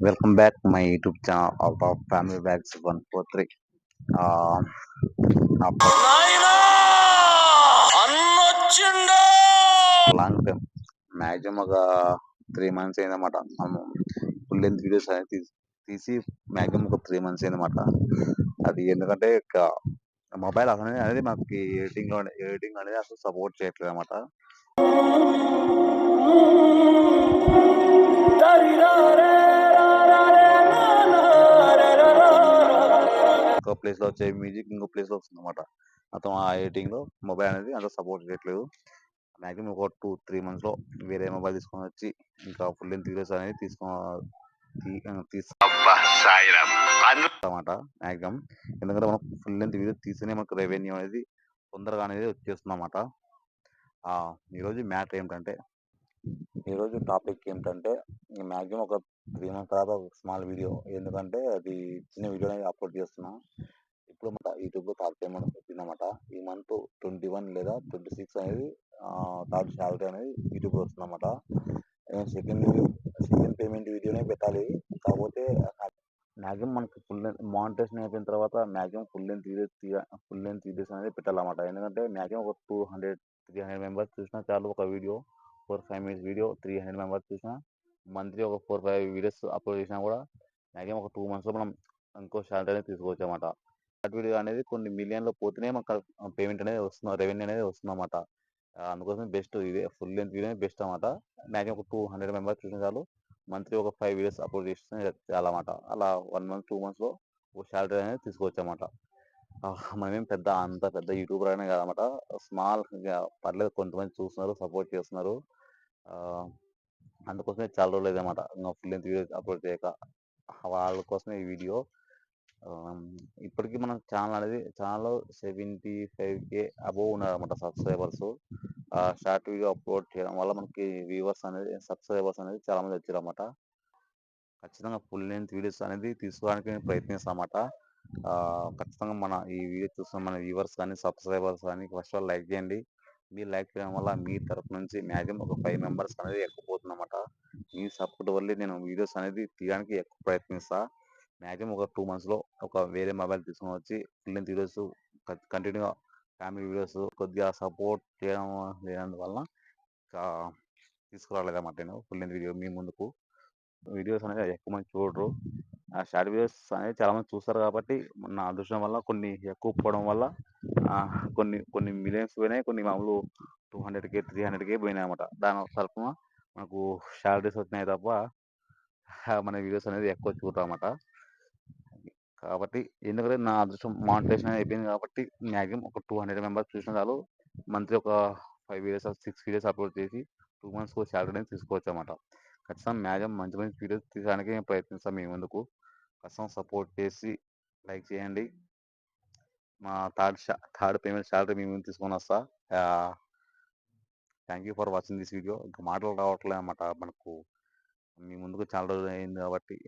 Welcome back my YouTube channel out of family bags one four three long time maximum ఒక three months అయిందన్నమాట. Full length videos అనేది తీసి తీసి maximum ఒక three months అయిందన్నమాట. అది ఎందుకంటే మొబైల్ అనేది అనేది మనకి ఎడిటింగ్లో ఎడిటింగ్ అనేది అసలు సపోర్ట్ చేయట్లేదు అనమాట ఒక ప్లేస్లో వచ్చే మ్యూజిక్ ఇంకో ప్లేస్లో వస్తుంది అనమాట మొత్తం ఆ ఎడిటింగ్లో మొబైల్ అనేది అంత సపోర్ట్ చేయట్లేదు. మాక్సిమం ఒక టూ త్రీ మంత్స్లో వేరే మొబైల్ తీసుకొని వచ్చి ఇంకా ఫుల్ లెంత్ వీడియోస్ అనేది తీసుకొని తీసుకుంటామాట మాక్సిమం. ఎందుకంటే మనం ఫుల్ లెంత్ వీడియో తీస్తేనే మనకు రెవెన్యూ అనేది తొందరగా అనేది వచ్చేస్తుంది అనమాట ఈరోజు మ్యాటర్ ఏమిటంటే ఈరోజు టాపిక్ ఏంటంటే మ్యాక్సిమం ఒక త్రీ మంత్స్ తర్వాత ఒక స్మాల్ వీడియో. ఎందుకంటే అది చిన్న వీడియో అనేది అప్లోడ్ చేస్తున్నా. ఇప్పుడు మన యూట్యూబ్లో థర్డ్ పేమెంట్ వచ్చిందన్నమాట. ఈ మంత్ ట్వంటీ వన్ లేదా ట్వంటీ సిక్స్ అనేది థర్డ్ శాలరీ అనేది యూట్యూబ్లో వస్తుందన్నమాట. సెకండ్ సెకండ్ పేమెంట్ వీడియోనే పెట్టాలి. కాకపోతే మ్యాక్సిమం మనకి ఫుల్ లెంత్ మానిటేషన్ అయిపోయిన తర్వాత maximum full length videos full length videos అనేది పెట్టాలన్నమాట. ఎందుకంటే మ్యాక్సిమం ఒక two hundred three hundred members చూసినా చాలు ఒక video. Four five minutes video three hundred members చూసిన మంత్లీ ఒక ఫోర్ ఫైవ్ వీడియోస్ అప్లోడ్ చేసినా కూడా మ్యాక్సిమం ఒక టూ మంత్స్లో మనం ఇంకో శాలరీ అనేది తీసుకోవచ్చు అనమాట షార్ట్ వీడియో అనేది కొన్ని మిలియన్లో పోతేనే మనకు పేమెంట్ అనేది వస్తుంది రెవెన్యూ అనేది వస్తుంది అనమాట అందుకోసం బెస్ట్ ఇదే ఫుల్ లెంత్ వీడియో బెస్ట్ అనమాట మ్యాక్సిమం ఒక టూ హండ్రెడ్ మెంబర్స్ చూసిన చాలు మంత్లీ ఒక ఫైవ్ వీడియోస్ అప్లోడ్ చేస్తే చాలన్నమాట. అలా వన్ మంత్ టూ మంత్స్లో ఒక శాలరీ అనేది తీసుకోవచ్చు అనమాట మనమేం పెద్ద అంత పెద్ద యూట్యూబర్ అనే కాదనమాట స్మాల్ పర్లేదు కొంతమంది చూస్తున్నారు సపోర్ట్ చేస్తున్నారు. అందుకోసమే చాలా రోజులు అయిందన్నమాట ఇంకా ఫుల్ లెంత్ వీడియో అప్లోడ్ చేయక. వాళ్ళ కోసమే ఈ వీడియో. ఇప్పటికీ మన ఛానల్ అనేది channel seventy five K above ఉన్నారన్నమాట సబ్స్క్రైబర్స్. షార్ట్ వీడియో అప్లోడ్ చేయడం వల్ల మనకి వ్యూవర్స్ అనేది సబ్స్క్రైబర్స్ అనేది చాలామంది వచ్చారన్నమాట. ఖచ్చితంగా ఫుల్ లెంత్ వీడియోస్ అనేది తీసుకోవడానికి నేను ప్రయత్నిస్తామన్నమాట ఖచ్చితంగా మన ఈ వీడియో చూస్తున్న మన వ్యూవర్స్ కానీ సబ్స్క్రైబర్స్ కానీ ఫస్ట్ ఆల్ లైక్ చేయండి. మీరు లైక్ చేయడం వల్ల మీ తరపు నుంచి మ్యాక్సిమం ఒక ఫైవ్ మెంబర్స్ అనేది ఎక్కువ పోతుందన్నమాట మీ సపోర్ట్ వల్లే నేను వీడియోస్ అనేది తీయడానికి ఎక్కువ ప్రయత్నిస్తా. మ్యాక్సిమం ఒక టూ మంత్స్లో ఒక వేరే మొబైల్ తీసుకొని వచ్చి ఫుల్ వీడియోస్ కంటిన్యూగా ఫ్యామిలీ వీడియోస్ కొద్దిగా సపోర్ట్ చేయడం లేనందువల్ల తీసుకురాలేదన్నమాట నేను ఫుల్ లెంత్ వీడియో మీ ముందుకు. వీడియోస్ అనేది ఎక్కువ మంది చూడరు. ఆ షార్ట్ వీడియోస్ అనేది చాలా మంది చూస్తారు కాబట్టి నా అదృష్టం వల్ల కొన్ని ఎక్కువ పోవడం వల్ల కొన్ని కొన్ని మిలియన్స్ పోయినాయి కొన్ని మామూలు టూ హండ్రెడ్కే త్రీ హండ్రెడ్కే పోయినాయి అనమాట దాని తరఫున మనకు శాలరీస్ వచ్చినాయి తప్ప మన వీడియోస్ అనేది ఎక్కువ చూడరు అనమాట కాబట్టి ఎందుకంటే నా అదృష్టం మానిటేషన్ అయిపోయింది కాబట్టి మ్యాక్సిమం ఒక టూ హండ్రెడ్ మెంబర్స్ చూసిన చాలు మంత్లీ ఒక five videos six videos upload చేసి టూ మంత్స్కి శాలరీ అనేది తీసుకోవచ్చు అనమాట ఖచ్చితంగా మ్యాక్సిమం మంచి మంచి వీడియోస్ తీయడానికి నేను ప్రయత్నిస్తాను మీ ముందుకు. ఖచ్చితంగా సపోర్ట్ చేసి లైక్ చేయండి. మా థర్డ్ షా థర్డ్ పేమెంట్ శాలరీ మీ ముందు తీసుకొని వస్తా. Thank you for watching this video. ఇంకా మాటలు రావట్లేదు అనమాట మనకు మీ ముందుకు చాలా రోజులు అయింది కాబట్టి.